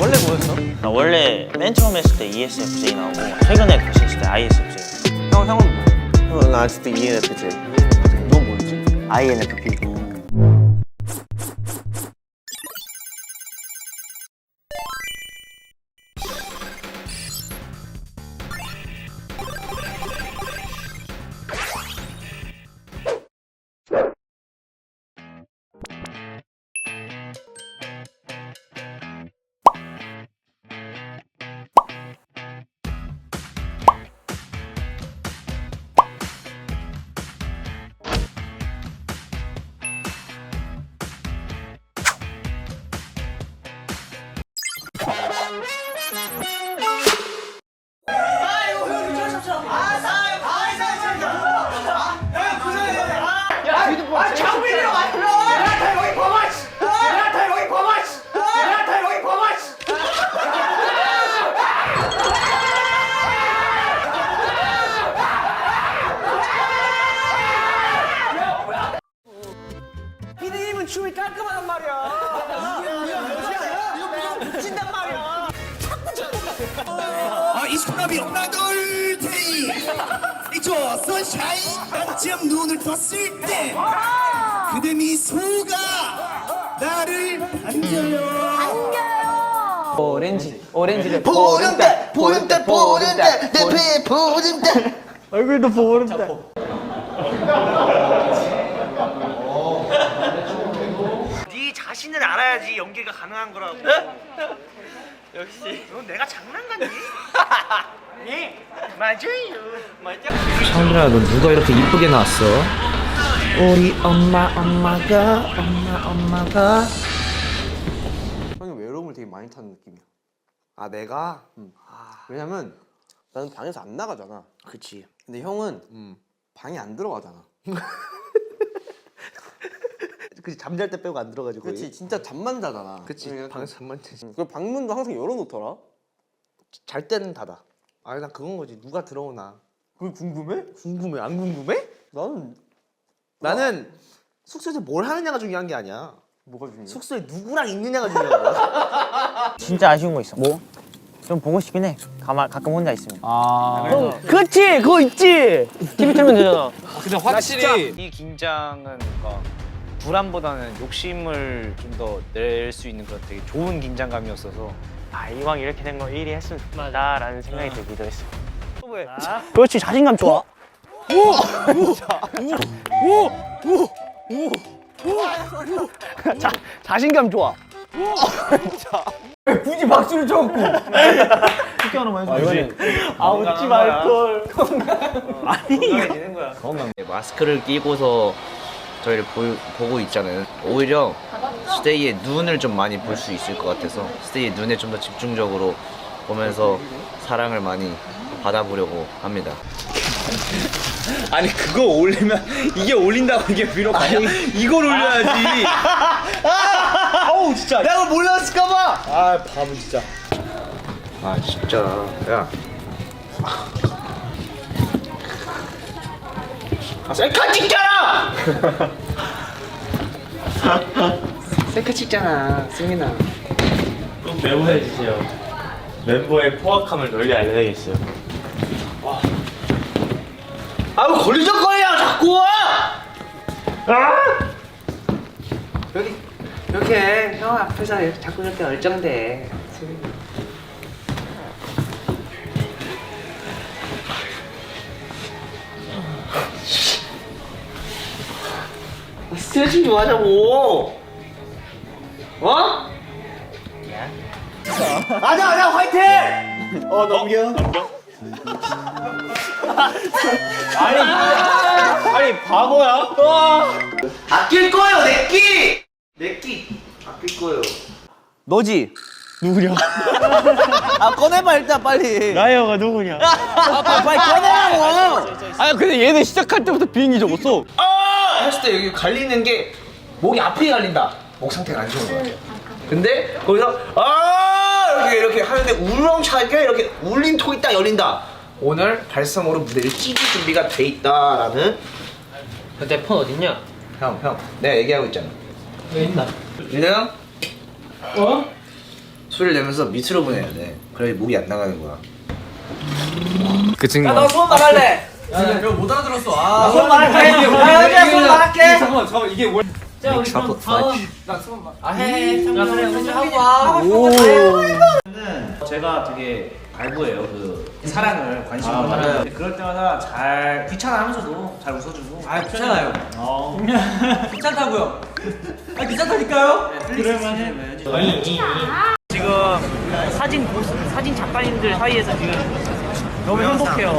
원래 뭐였어? 나 원래 맨 처음 했을 때 ESFJ 나오고 최근에 다시 했을 때 ISFJ 형 형은 뭐? 어, 나 아직도 ENFJ. 너 뭐였지? INFP. 피디님은 춤이 깔끔하단 말이야. 이거 무조건 붙인단 말이야. 아, 이스코나비 엄마돌 데이 이저 선샤인 반쯤 눈을 떴을 때 그대 미소가 나를 반겨요 오렌지, 오렌지를 보름달, 보름달, 보름달, 내 배에 보름달. 얼굴도 보름달. 네 자신을 알아야지 연기가 가능한 거라고. 역시. 너 내가 장난 같니? 네, 맞아요. 맞아. 창준아 너 누가 이렇게 이쁘게 나왔어? 우리 엄마 엄마가 엄마 엄마가 형이 외로움을 되게 많이 타는 느낌이야. 아 내가? 왜냐면 나는 방에서 안 나가잖아. 그치. 근데 형은 방에 안 들어가잖아. 그치 잠잘 때 빼고 안 들어가지고. 그렇지, 진짜 잠만 자잖아. 그치. 방에서 잠만 자지. 응, 그 방문도 항상 열어놓더라. 잘 때는 닫아. 아니 난 그건 거지. 누가 들어오나. 그게 궁금해? 궁금해. 안 궁금해? 나는 나는 숙소에서 뭘 하느냐가 중요한 게 아니야. 뭐가 중요해? 숙소에 누구랑 있느냐가 중요한 거야. 진짜 아쉬운 거 있어 뭐? 좀 보고 싶긴 해 가만, 가끔 혼자 있으면 어, 그치 그거 있지. TV 틀면 되잖아 근데 확실히 이 긴장은 뭔가 불안보다는 욕심을 좀 더 낼 수 있는 그런 되게 좋은 긴장감이었어서 아 이왕 이렇게 된 거 1위 했으면 좋겠다라는 생각이 들기도 했어 그렇지 자신감 좋아. 자 자신감 좋아. 굳이 박수를 쳤고. 아 웃지 말걸. 건강해지는 거야. 마스크를 끼고서 저희를 보, 보고 있잖아요 오히려 스테이의 눈을 좀 많이 볼 수 있을 것 같아서 스테이의 눈에 좀 더 집중적으로 보면서 사랑을 많이 받아보려고 합니다 아니 그거 올리면 이게 올린다고 이게 비록 아니 이걸 올려야지. 어우 진짜. 내가 몰랐을까봐. 아 바보 진짜. 아 진짜 야. 아 셀카 찍잖아. 셀카 찍잖아, 승민아. 꼭 메모해 주세요 멤버의 포악함을 널리 알려야겠어요 아우 걸리적거리야 자꾸. 아! 여기 이렇게 형 앞에서 이렇게 자꾸 이렇게 얼쩡대. 스트레칭 좀 하자고. 어? 아자 아자 화이팅! 어 넘겨. 아니 바보야? 아낄 거예요 내 끼 내 끼 아낄 거예요 너지 누구냐 아 꺼내봐 일단 빨리 나이어가 누구냐 아, 빨리 꺼내라고 아니 근데 얘네 시작할 때부터 비행기 적었어 아 했을 때 여기 갈리는 게 목이 앞에 갈린다 목 상태가 안 좋은 거야 근데 거기서 아 이렇게 이렇게 하는데 울렁차게 이렇게 울림통이 딱 열린다 오늘 발성으로 무대를 찍을 준비가 돼 있다라는 내폰 어딨냐? 형, 형, 내가 얘기하고 있잖아. 왜 있나? 형? 어? 소리를 내면서 밑으로 보내야 돼. 그래야 목이 안 나가는 거야. 그 친구. 손 말할래. 야, 야, 이거 못 알아들었어. 아, 손 말할게. 이게 뭐야? 야, 야, 손 말할게. 잠깐만, 잠깐만, 이게 뭐야? 자, 우리 그럼 다음 아, 해. 야, 그래, 먼저 하고 오. 제가 되게 갈구해요. 그 사랑을 관심을 받아요. 그럴 때마다 잘 귀찮아하면서도 잘 웃어주고. 아, 괜찮아요. 어. 괜찮다고요. 아, 괜찮다니까요? 지금 사진 보- 사진 작가님들 사이에서 지금 너무 행복해요.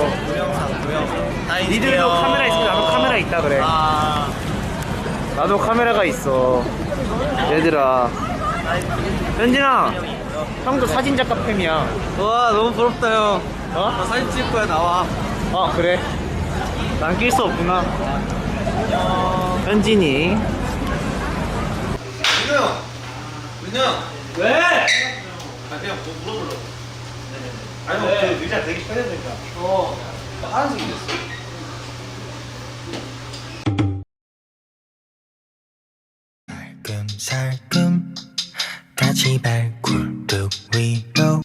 니들도 카메라 있으면 나도 카메라 있다 그래. 나도 카메라가 있어. 얘들아. 현진아, 형도 사진 작가 팸이야. 와, 너무 부럽다, 형. 어? 나 사진 찍을 거야, 나와. 아 그래? 난 낄 수 없구나. 현진이. 민호 형. 민호 형. 왜? 아, 그냥 뭐 물어보려. 아니, 뭐, 그 의자 되게 편해지니까. 어, 파란색이었어. 살금 같이 발굴뚝 위로